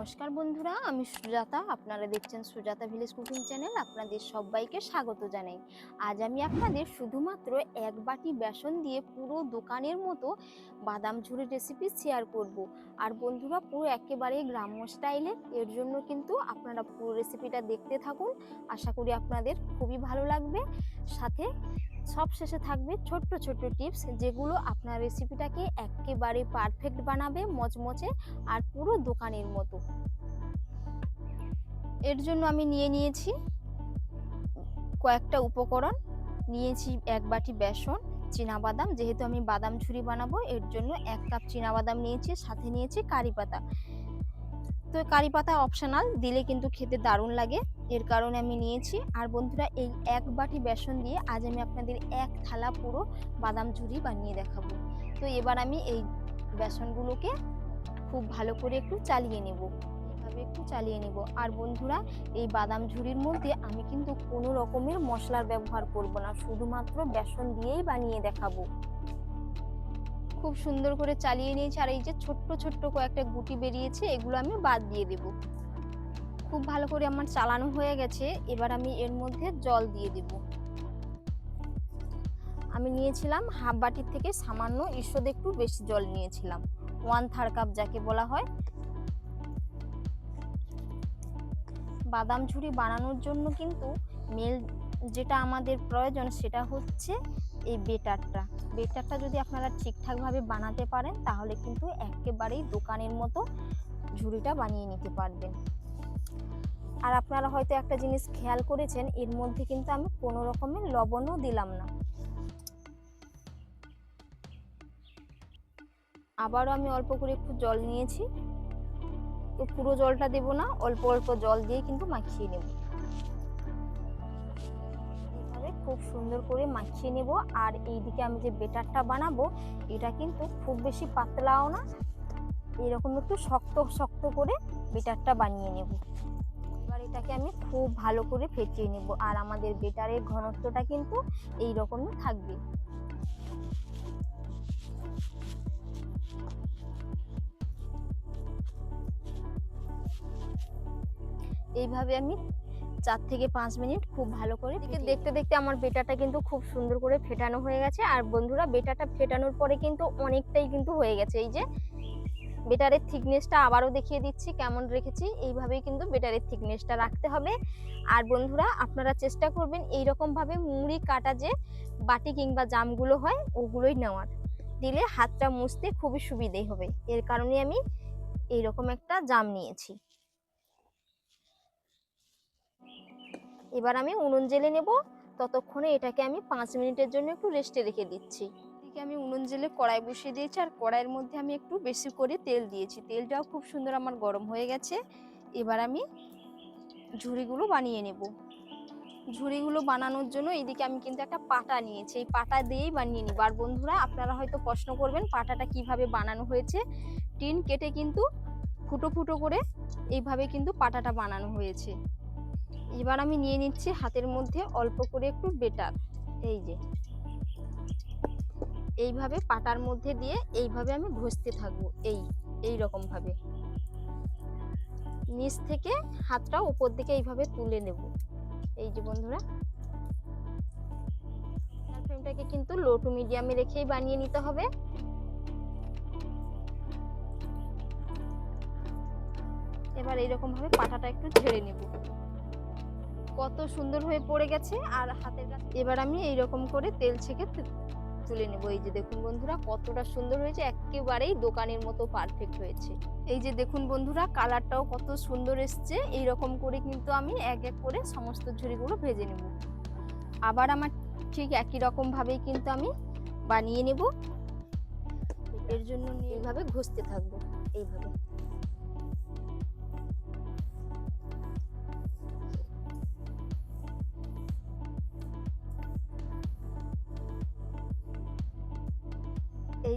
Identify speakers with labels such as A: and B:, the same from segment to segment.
A: নমস্কার বন্ধুরা, আমি সুজাতা। আপনারা দেখছেন সুজাতা ভিলেজ কুকিং চ্যানেল। আপনাদের সবাইকে স্বাগত জানাই। আজ আমি আপনাদের শুধুমাত্র এক বাটি বেসন দিয়ে পুরো দোকানের মতো বাদাম ঝুড়ি রেসিপি শেয়ার করব। আর বন্ধুরা, পুরো একেবারে গ্রাম্য স্টাইলে। এর জন্য কিন্তু আপনারা পুরো রেসিপিটা দেখতে থাকুন। আশা করি আপনাদের খুবই ভালো লাগবে। সাথে সব শেষে থাকবে ছোট্ট ছোট্ট টিপস যেগুলো আপনার রেসিপিটাকে একেবারে পারফেক্ট বানাবে, মচমচে আর পুরো দোকানের মতো। এর জন্য আমি নিয়ে নিয়েছি কয়েকটা উপকরণ। নিয়েছি এক বাটি বেসন বাদাম যেহেতু আমি বাদাম ঝুরি বানাবো, এর জন্য এক কাপ বাদাম নিয়েছি, সাথে নিয়েছি কারি পাতা। তো কারি পাতা অপশনাল দিলে কিন্তু খেতে দারুণ লাগে। এর কারণে আমি নিয়েছি। আর বন্ধুরা, এই এক বাটি বেসন দিয়ে আজ আমি আপনাদের এক থালা পুরো বাদাম ঝুরি বানিয়ে দেখাবো। তো এবার আমি এই বেসনগুলোকে খুব ভালো করে একটু চালিয়ে নেব। এভাবে একটু চালিয়ে নেব। আর বন্ধুরা, এই বাদাম ঝুড়ির মধ্যে আমি কিন্তু কোনো রকমের মশলার ব্যবহার করব না। শুধুমাত্র বেসন দিয়েই বানিয়ে দেখাবো। খুব সুন্দর করে চালিয়ে নিয়েছি আর এই যে ছোট্ট ছোট্ট কয়েকটা গুটি বেরিয়েছে, এগুলো আমি বাদ দিয়ে দেব। খুব ভালো করে আমার চালানো হয়ে গেছে, এবার আমি এর মধ্যে জল দিয়ে দেব। আমি নিয়েছিলাম হাফ বাটির থেকে সামান্য ঈষদ একটু বেশি জল নিয়েছিলাম ওয়ান থার্ড কাপ যাকে বলা হয়। বাদাম ঝুড়ি বানানোর জন্য কিন্তু মেল যেটা আমাদের প্রয়োজন সেটা হচ্ছে এই বেটারটা। বেটারটা যদি আপনারা ঠিকঠাকভাবে বানাতে পারেন, তাহলে কিন্তু একেবারেই দোকানের মতো ঝুড়িটা বানিয়ে নিতে পারবেন। আর আপনারা হয়তো একটা জিনিস খেয়াল করেছেন, এর মধ্যে কিন্তু আমি কোনো রকমের লবণও দিলাম না। আবারও আমি অল্প করে একটু জল নিয়েছি। তো পুরো জলটা দেব না, অল্প অল্প জল দিয়ে কিন্তু মাখিয়ে নেব। খুব সুন্দর করে মাখিয়ে নেব। আর এইদিকে আমি যে বেটারটা বানাবো, এটা কিন্তু খুব বেশি পাতলাও না, এরকম একটু শক্ত শক্ত করে বেটারটা বানিয়ে নেব। এবার এটাকে আমি খুব ভালো করে ফেটিয়ে নেব। আর আমাদের বেটারের ঘনত্বটা কিন্তু এই রকমই থাকবে। এইভাবে আমি চার থেকে পাঁচ মিনিট খুব ভালো করে দেখতে দেখতে আমার বেটাটা কিন্তু খুব সুন্দর করে ফেটানো হয়ে গেছে। আর বন্ধুরা বেটাটা ফেটানোর পরে কিন্তু অনেকটাই কিন্তু হয়ে গেছে। এই যে বেটারের থিকনেসটা আবারও দেখিয়ে দিচ্ছি কেমন রেখেছি। এইভাবেই কিন্তু বেটারের থিকনেসটা রাখতে হবে। আর বন্ধুরা আপনারা চেষ্টা করবেন এই ভাবে মুড়ি কাটা যে বাটি কিংবা জামগুলো হয় ওগুলোই নেওয়ার। দিলে হাতটা মুছতে খুবই সুবিধে হবে। এর কারণে আমি এইরকম একটা জাম নিয়েছি। এবার আমি উনুন জেলে নেব। ততক্ষণে এটাকে আমি পাঁচ মিনিটের জন্য একটু রেস্টে রেখে দিচ্ছি। এদিকে আমি উনুন জেলে কড়াই বসিয়ে দিয়েছি আর কড়াইয়ের মধ্যে আমি একটু বেশি করে তেল দিয়েছি। তেলটাও খুব সুন্দর আমার গরম হয়ে গেছে। এবার আমি ঝুড়িগুলো বানিয়ে নেব। ঝুড়িগুলো বানানোর জন্য এদিকে আমি কিন্তু একটা পাটা নিয়েছি। এই পাটা দিয়েই বানিয়ে নিব। আর বন্ধুরা, আপনারা হয়তো প্রশ্ন করবেন, পাটাটা কীভাবে বানানো হয়েছে? টিন কেটে কিন্তু ফুটো ফুটো করে এইভাবে কিন্তু পাটাটা বানানো হয়েছে। এবার আমি নিয়ে নিচ্ছি হাতের মধ্যে অল্প করে একটু বেটার, এই যে। এইভাবে পাটার মধ্যে দিয়ে এইভাবে আমি ঘষতে থাকব, এই এই রকম ভাবে নিচ থেকে হাতটা উপর দিকে এইভাবে তুলে নেব। এই যে বন্ধুরা। ফ্রেমটাকে কিন্তু লো টু মিডিয়ামে রেখেই বানিয়ে নিতে হবে। এবার এইরকম ভাবে পাটাটা একটু ঝেড়ে নেব। কত সুন্দর হয়ে পড়ে গেছে আর হাতের কাছে এবার আমি এই রকম করে তেল ছেঁকে তুলে নেব। এই যে দেখুন বন্ধুরা, কতটা সুন্দর হয়েছে। একেবারেই দোকানের মতো পারফেক্ট হয়েছে। এই যে দেখুন বন্ধুরা কালারটাও কত সুন্দর এসছে। এই রকম করে কিন্তু আমি এক এক করে সমস্ত ঝুড়িগুলো ভেজে নেব। আবার আমার ঠিক একই রকম ভাবেই কিন্তু আমি বানিয়ে নেব। এর জন্য এইভাবে ঘষতে থাকব। এইভাবে।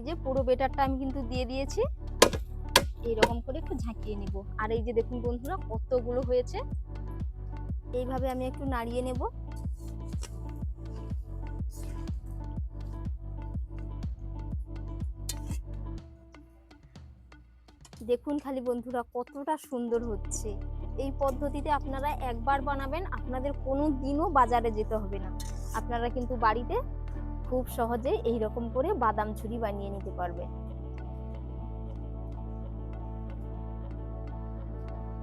A: যে পুরো বেটারটা আমি কিন্তু দিয়ে দিয়েছি। এইরকম করে একটু ঝাঁকিয়ে নিব। আর এই যে দেখুন বন্ধুরা, কতগুলো হয়েছে। এইভাবে আমি একটু নাড়িয়ে নেব। দেখুন খালি বন্ধুরা, কতটা সুন্দর হচ্ছে। এই পদ্ধতিতে আপনারা একবার বানাবেন, আপনাদের কোনো দিনও বাজারে যেতে হবে না। আপনারা কিন্তু বাড়িতে খুব সহজে এই রকম করে বাদাম ঝুরি বানিয়ে নিতে পারবে।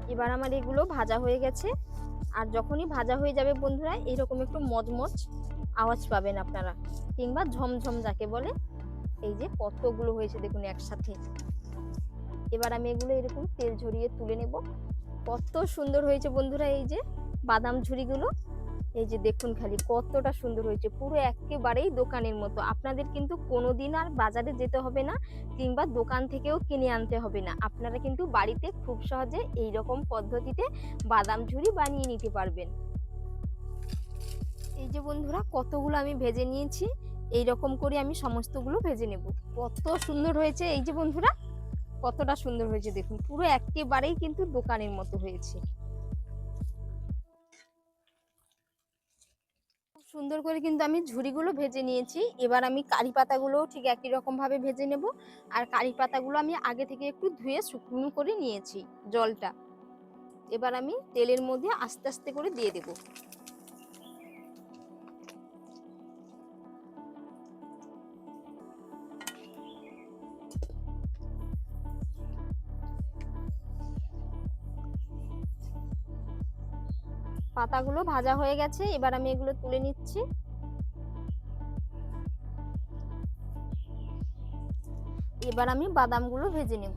A: এবার আমার এগুলো ভাজা হয়ে গেছে। আর যখনই ভাজা হয়ে যাবে বন্ধুরা, এরকম একটু মজমজ আওয়াজ পাবেন আপনারা। কিংবা ঝমঝম যাকে বলে, এই যে কতগুলো হয়েছে দেখুন একসাথে। এবার আমি এগুলো এরকম তেল ঝরিয়ে তুলে নেব। কত সুন্দর হয়েছে বন্ধুরা এই যে বাদাম ঝুড়িগুলো। এই যে দেখুন খালি কতটা সুন্দর হয়েছে, পুরো একেবারেই দোকানের মতো। আপনাদের কিন্তু কোনোদিন আর বাজারে যেতে হবে না, কিংবা দোকান থেকেও কিনে আনতে হবে না। আপনারা কিন্তু বাড়িতে খুব সহজে এই রকম পদ্ধতিতে বাদাম ঝুড়ি বানিয়ে নিতে পারবেন। এই যে বন্ধুরা, কতগুলো আমি ভেজে নিয়েছি এই রকম করে আমি সমস্তগুলো ভেজে নেব। কত সুন্দর হয়েছে, এই যে বন্ধুরা, কতটা সুন্দর হয়েছে দেখুন, পুরো একেবারেই কিন্তু দোকানের মতো হয়েছে। সুন্দর করে কিন্তু আমি ঝুড়িগুলো ভেজে নিয়েছি। এবার আমি কারি পাতাগুলো ঠিক একই রকমভাবে ভেজে নেব। আর কারি পাতাগুলো আমি আগে থেকে একটু ধুয়ে শুকনো করে নিয়েছি জলটা। এবার আমি তেলের মধ্যে আস্তে আস্তে করে দিয়ে দেব। পাতাগুলো ভাজা হয়ে গেছে, এবার আমি এগুলো তুলে নিচ্ছি। এবার আমি বাদামগুলো ভেজে নেব।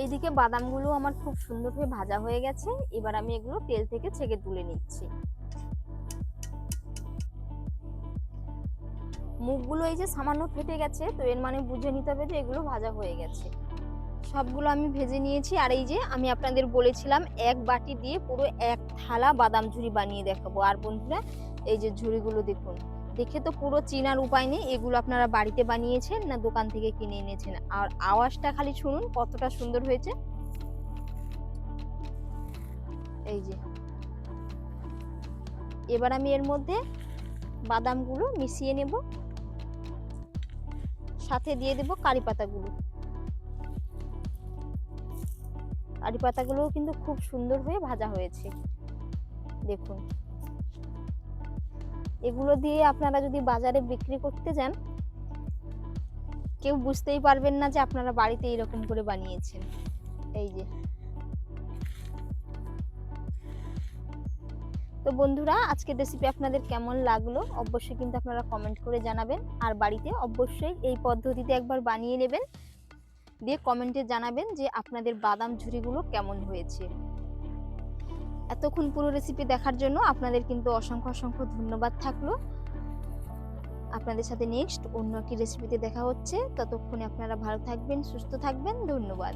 A: এইদিকে বাদামগুলো আমার খুব সুন্দরভাবে ভাজা হয়ে গেছে, এবার আমি এগুলো তেল থেকে ছেঁকে তুলে নিচ্ছি। মুখগুলো এই যে সামান্য ফেটে গেছে, তো এর মানে বুঝে নিতে হবে যে এগুলো ভাজা হয়ে গেছে। সবগুলো আমি ভেজে নিয়েছি। আর এই যে আমি আপনাদের বলেছিলাম, এক বাটি দিয়ে পুরো এক থালা বাদাম ঝুড়ি বানিয়ে দেখাবো। আর বন্ধুরা, এই যে ঝুড়িগুলো দেখুন, দেখে তো পুরো চিনার উপায় নেই। এগুলো আপনারা বাড়িতে বানিয়েছেন না দোকান থেকে কিনে এনেছেন? আর আওয়াজটা খালি শুনুন, কতটা সুন্দর হয়েছে। এই যে, এবার আমি এর মধ্যে বাদামগুলো মিশিয়ে নেব। সাথে দিয়ে দেব কারি পাতাগুলো। কারি পাতাগুলোও কিন্তু খুব সুন্দর হয়ে ভাজা হয়েছে। দেখুন। এগুলো দিয়ে আপনারা যদি বাজারে বিক্রি করতে যান, কেউ বুঝতেই পারবেন না যে আপনারা বাড়িতে এরকম করে বানিয়েছেন। এই যে। তো বন্ধুরা, আজকের রেসিপি আপনাদের কেমন লাগল? অবশ্যই কিন্তু আপনারা কমেন্ট করে জানাবেন। আর বাড়িতে অবশ্যই এই পদ্ধতিতে একবার বানিয়ে নেবেন। দিয়ে কমেন্টে জানাবেন যে আপনাদের বাদাম ঝুড়িগুলো কেমন হয়েছে। এতক্ষণ পুরো রেসিপি দেখার জন্য আপনাদের কিন্তু অসংখ্য অসংখ্য ধন্যবাদ থাকল। আপনাদের সাথে নেক্সট অন্য একটি রেসিপিতে দেখা হচ্ছে। ততক্ষণে আপনারা ভালো থাকবেন, সুস্থ থাকবেন। ধন্যবাদ।